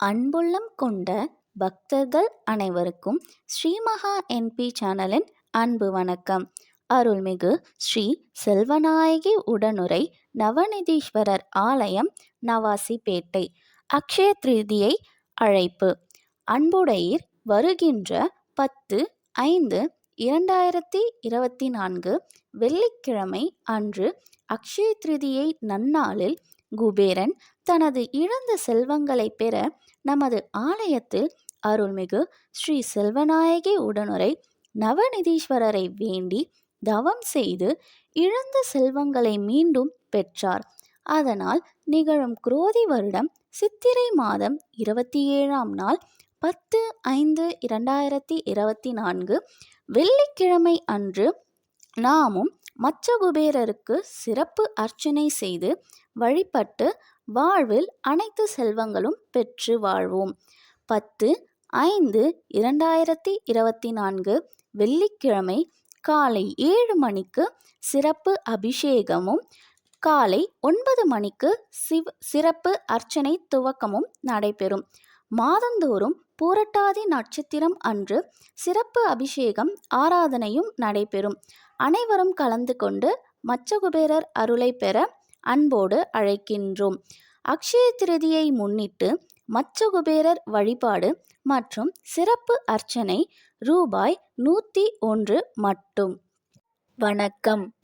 அன்புள்ளம் கொண்ட பக்தர்கள் அனைவருக்கும் ஸ்ரீமகா என்பி சேனலின் அன்பு வணக்கம். அருள்மிகு ஸ்ரீ செல்வநாயகி உடனுரை நவநிதீஸ்வரர் ஆலயம் நவாசிப்பேட்டை அக்ஷய திருதியை அழைப்பு. அன்புடையீர் வருகின்ற பத்து ஐந்து இரண்டாயிரத்தி இருபத்தி நான்கு வெள்ளிக்கிழமை அன்று அக்ஷய திருதியை நன்னாளில் குபேரன் தனது இழந்த செல்வங்களை பெற நமது ஆலயத்தில் அருள்மிகு ஸ்ரீ செல்வநாயகி உடனுரை நவநிதீஸ்வரரை வேண்டி தவம் செய்து இழந்த செல்வங்களை மீண்டும் பெற்றார். அதனால் நிகழும் குரோதி வருடம் சித்திரை மாதம் இருபத்தி ஏழாம் நாள் பத்து ஐந்து இரண்டாயிரத்தி இருபத்தி நான்கு வெள்ளிக்கிழமை அன்று நாமும் மச்ச குபேரருக்கு சிறப்பு அர்ச்சனை செய்து வழிபட்டு வாழ்வில் அனைத்து செல்வங்களும் பெற்று வாழ்வோம். பத்து ஐந்து இரண்டாயிரத்தி இருபத்தி நான்கு வெள்ளிக்கிழமை காலை ஏழு மணிக்கு சிறப்பு அபிஷேகமும் காலை ஒன்பது மணிக்கு சிவ் சிறப்பு அர்ச்சனை துவக்கமும் நடைபெறும். மாதந்தோறும் பூரட்டாதி நட்சத்திரம் அன்று சிறப்பு அபிஷேகம் ஆராதனையும் நடைபெறும். அனைவரும் கலந்து கொண்டு மச்சகுபேரர் அருளை பெற அன்போடு அழைக்கின்றோம். அக்ஷய திருதியை முன்னிட்டு மச்சகுபேரர் வழிபாடு மற்றும் சிறப்பு அர்ச்சனை ரூபாய் நூற்றி ஒன்று மட்டும். வணக்கம்.